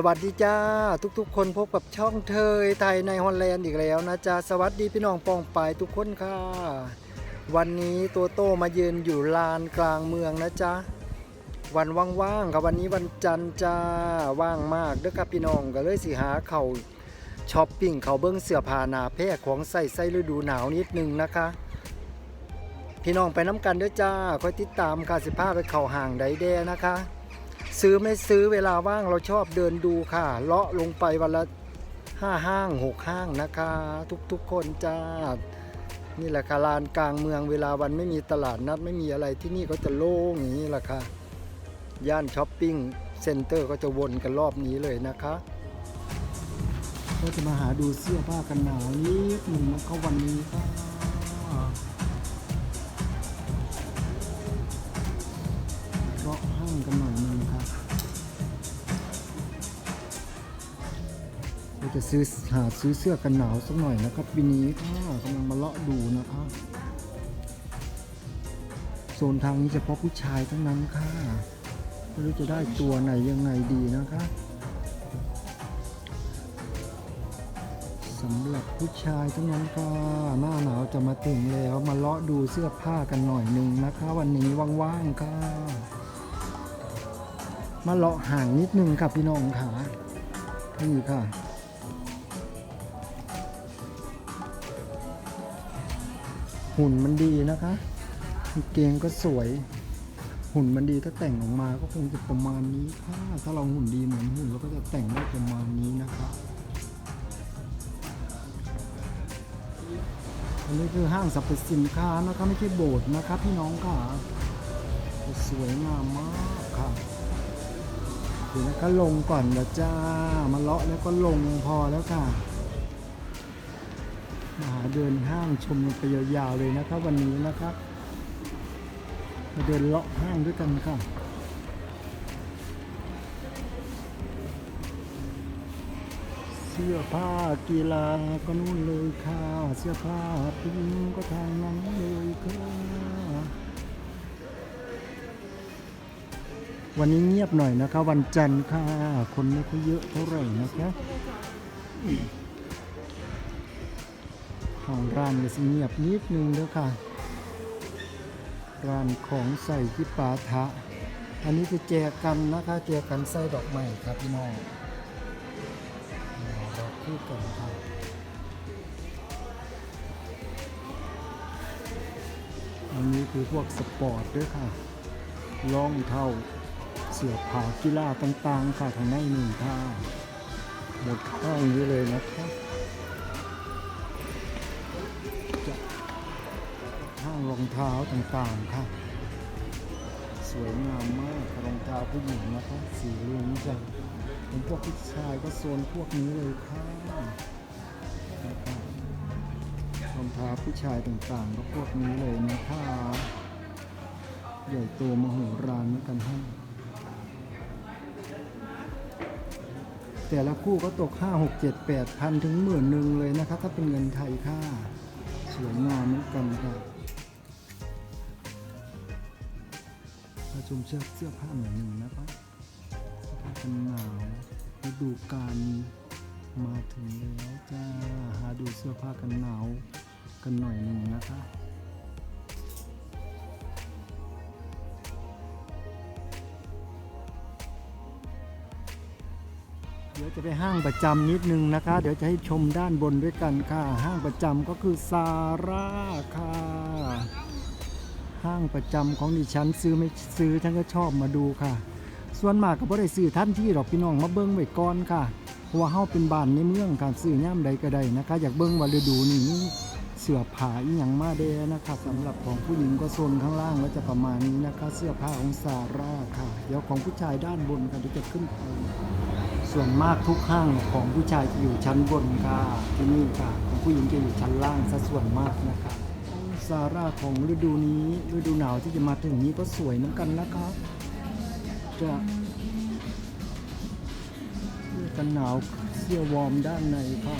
สวัสดีจ้า ทุกๆ คนพบกับช่องเทยไทยในฮอลแลนด์อีกแล้วนะจ๊ะสวัสดีพี่น้องปองปายทุกคนค่ะ วันนี้ตัวโตมายืนอยู่ลานกลางเมืองนะจ๊ะวันว่างๆครับวันนี้วันจันทร์จ้าว่างมากเด้อครับพี่น้องก็เลยสิหาเข่าช้อปปิ้งเขาเบิ้งเสื้อผ้าหนาแพร่ของใส่ใส่ฤดูหนาวนิดนึงนะคะ พี่น้องไปน้ำกันเด้อจ้าคอยติดตามการสิผ้าไปเข่าห่างไดแดนะคะ ซื้อไม่ซื้อเวลาว่างเราชอบเดินดูค่ะ เลาะลงไปวันละห้าห้างหกห้างนะคะ ทุกๆคนจ้า นี่แหละค่ะลานกลางเมืองเวลาวันไม่มีตลาดนัดไม่มีอะไรที่นี่ก็จะโล่งอย่างนี้แหละค่ะ ย่านช้อปปิ้งเซ็นเตอร์ก็จะวนกันรอบนี้เลยนะคะก็จะมาหาดูเสื้อผ้ากันหนาวนิดหนึ่งนะคะวันนี้ค่ เราจะซื้อหาซื้อเสื้อกันหนาวสักหน่อยนะครับปีนี้ค่ะกำลังมาเลาะดูนะคะโซนทางนี้เฉพาะผู้ชายทั้งนั้นค่ะไม่รู้จะได้ตัวไหนยังไงดีนะคะสำหรับผู้ชายทั้งนั้นก็หน้าหนาวจะมาถึงแล้วมาเลาะดูเสื้อผ้ากันหน่อยหนึ่งนะคะ วันนี้ว่างๆค่ะ มาเลาะห่างนิดนึงครับพี่น้องค่ะนี่ค่ะ หุ่นมันดีนะคะเกงก็สวย หุ่นมันดีถ้าแต่งออกมาก็คงจะประมาณนี้ค่ะถ้าเราหุ่นดีเหมือนหุ่นเราก็จะแต่งได้ประมาณนี้นะคะอันนี้คือห้างสรรพสินค้านะครับไม่ใช่โบสถ์นะครับพี่น้องค่ะสวยงามมากค่ะเดี๋ยวนะคะลงก่อนนะจ้ามาเลาะแล้วก็ลงพอแล้วค่ะ เดินห้างชมไปยาวๆเลยนะครับวันนี้นะครับมาเดินเลาะห้างด้วยกันค่ะเสื้อผ้ากีฬาก็นู่นเลยค่ะเสื้อผ้าปิ้งก็ทางนั้นเลยค่ะวันนี้เงียบหน่อยนะคะ วันจันทร์ค่ะ คนไม่ค่อยเยอะเท่าไหร่นะคะ ของร้านก็สิเงียบนิดนึงด้อค่ะ ร้านของใส่ที่ปาทะ อันนี้คือแจกันนะคะ แจกันไส้ดอกไม้ครับพี่น้องเราคู่กันครับอันนี้คือพวกสปอร์ตด้วยค่ะรองเท้าเสื้อผ้ากีฬาต่างๆ ค่ะทางในหนึ่งท่าหมดข้างนี้เลยนะครับ รองเท้าต่างๆค่ะ สวยงามมากรองเท้าผู้หญิงนะคะสีเหลืองจังเป็นพวกผู้ชายก็โซนพวกนี้เลยค่ะรองเท้าผู้ชายต่างๆ ก็พวกนี้เลยนะคะใหญ่โตมโหฬารเหมือนกันฮะแต่ละคู่ก็ตก 5 6 7 8พันถึงหมื่นหนึ่งเลยนะคะ ถ้าเป็นเงินไทยค่ะสวยงามเหมือนกันค่ะ มาชมเสื้อเสื้อผ้าหน่อยหนึ่งนะครับกันหนาวฤดูกาลมาถึงแล้วจ้าหาดูเสื้อผ้ากันหนาวกันหน่อยหนึ่งนะคะเดี๋ยวจะไปห้างประจำนิดนึงนะคะ เดี๋ยวจะให้ชมด้านบนด้วยกันค่ะ ห้างประจำก็คือซาร่าค่ะ ห้างประจำของดิฉันซื้อไม่ซื้อฉันก็ชอบมาดูค่ะ ส่วนมากก็บ่ได้ซื้อท่านที่ดอกพี่น้องมาเบิ่งไว้ก่อนค่ะเพราะว่าเฮาเป็นบ้านในเมืองค่ะซื้อย่ามใดก็ได้นะคะ อยากเบิ่งว่าฤดูนี้เสื้อผ้าอีหยังมาเด้นะคะสำหรับของผู้หญิงก็โซนข้างล่างแล้วจะประมาณนี้นะคะ เสื้อผ้าของซาร่าค่ะเดี๋ยวของผู้ชายด้านบนค่ะเดี๋ยวจะขึ้นไปส่วนมากทุกห้างของผู้ชายจะอยู่ชั้นบนค่ะที่นี่ค่ะ ของผู้หญิงจะอยู่ชั้นล่างซะส่วนมากนะคะ ซาร่าของฤดูนี้ฤดูหนาวที่จะมาถึงนี้ก็สวยเหมือนกันนะคะจะเสื้อกันหนาวเสื้อวอร์มด้านในค่ะ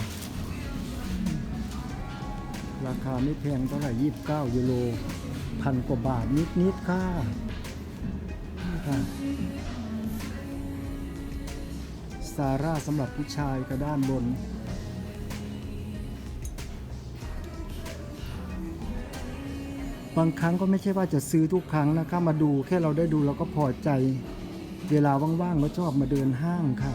ราคาไม่แพงเท่าไหร่29ยูโรพันกว่าบาทนิดๆค่ะนี่ค่ะซาร่าสำหรับผู้ชายกับด้านบน บางครั้งก็ไม่ใช่ว่าจะซื้อทุกครั้งนะคะมาดูแค่เราได้ดูเราก็พอใจ เวลาว่างๆก็ชอบมาเดินห้างค่ะ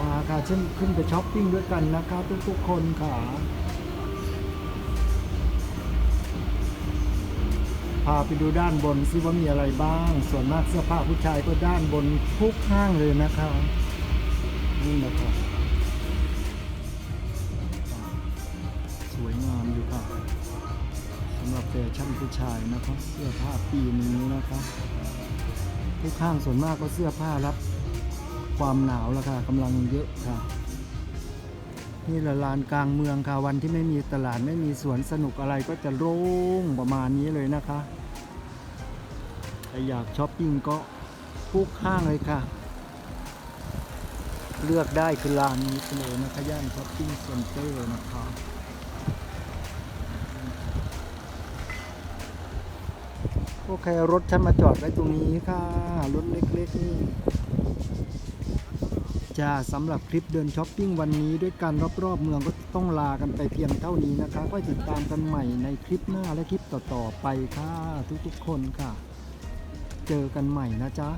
มาค่ะเช่นขึ้นไปช้อปปิ้งด้วยกันนะคะทุกๆคนค่ะ พาไปดูด้านบนซิว่ามีอะไรบ้าง ส่วนมากเสื้อผ้าผู้ชายก็ด้านบนทุกห้างเลยนะคะนี่นะครับสวยงามอยู่ค่ะสำหรับแฟชั่นผู้ชายนะครับเสื้อผ้าปีนี้นะคะทุกห้างส่วนมากก็เสื้อผ้ารับความหนาวแล้วค่ะกำลังเยอะค่ะ นี่ละลานกลางเมืองค่ะวันที่ไม่มีตลาดไม่มีสวนสนุกอะไรก็จะโล่งประมาณนี้เลยนะคะใครอยากช้อปปิ้งก็ทุกห้างเลยค่ะ เลือกได้คือลานนี้เลยนะคะย่านช้อปปิ้งเซ็นเตอร์นะคะโอเครถฉันมาจอดไว้ตรงนี้ค่ะ รถเล็กๆนี่ จ้าสำหรับคลิปเดินช้อปปิ้งวันนี้ด้วยกันรอบๆเมืองก็ต้องลากันไปเพียงเท่านี้นะคะก็ติดตามกันใหม่ในคลิปหน้าและคลิปต่อๆไปค่ะทุกๆคนค่ะ เจอกันใหม่นะจ๊ะ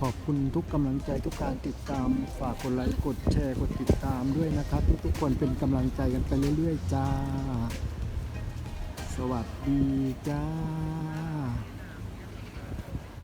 ขอบคุณทุกกำลังใจทุกการติดตามฝากกดไลค์กดแชร์กดติดตามด้วยนะครับ ทุกๆคนเป็นกำลังใจกันไปเรื่อยๆจ้า สวัสดีจ้า